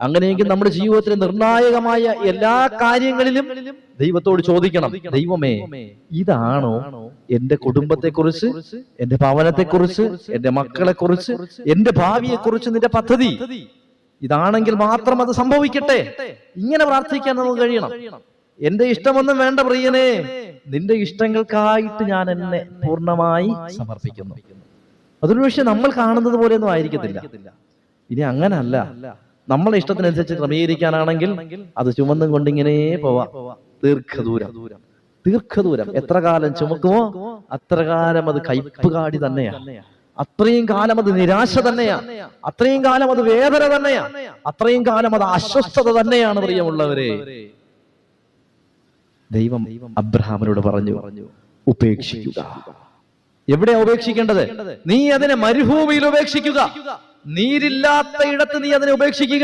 അങ്ങനെയെങ്കിൽ നമ്മുടെ ജീവിതത്തിലെ നിർണായകമായ എല്ലാ കാര്യങ്ങളിലും ദൈവത്തോട് ചോദിക്കണം. ദൈവമേ ഇതാണോ എന്റെ കുടുംബത്തെ കുറിച്ച് എന്റെ ഭവനത്തെ കുറിച്ച് എന്റെ മക്കളെ കുറിച്ച് എന്റെ ഭാവിയെ കുറിച്ച് നിന്റെ പദ്ധതി. ഇതാണെങ്കിൽ മാത്രം അത് സംഭവിക്കട്ടെ. ഇങ്ങനെ പ്രാർത്ഥിക്കാൻ നമുക്ക് കഴിയണം. എന്റെ ഇഷ്ടമൊന്നും വേണ്ട പ്രിയനെ നിന്റെ ഇഷ്ടങ്ങൾക്കായിട്ട് ഞാൻ എന്നെ പൂർണമായി സമർപ്പിക്കുന്നു. അതൊരു പക്ഷെ നമ്മൾ കാണുന്നത് പോലെയൊന്നും ആയിരിക്കത്തില്ല. ഇനി അങ്ങനല്ല. നമ്മളെ ഇഷ്ടത്തിനനുസരിച്ച് ക്രമീകരിക്കാനാണെങ്കിൽ അത് ചുമന്നും കൊണ്ടിങ്ങനെ പോവാം. ദീർഘദൂരം. ദീർഘദൂരം. എത്ര കാലം ചുമക്കുമോ അത്ര കാലം അത് കയ്പുകാടി തന്നെയാ. അത്രയും കാലം അത് നിരാശ തന്നെയാ. അത്രയും കാലം അത് വേദന തന്നെയാ. അത്രയും കാലം അത് അസ്വസ്ഥത തന്നെയാണ് പ്രിയമുള്ളവരെ. ദൈവം അബ്രഹാമിനോട് പറഞ്ഞു ഉപേക്ഷിക്കുക. എവിടെയാ ഉപേക്ഷിക്കേണ്ടത്? നീ അതിനെ മരുഭൂമിയിൽ ഉപേക്ഷിക്കുക. നീരില്ലാത്ത ഇടത്ത് നീ അതിനെ ഉപേക്ഷിക്കുക.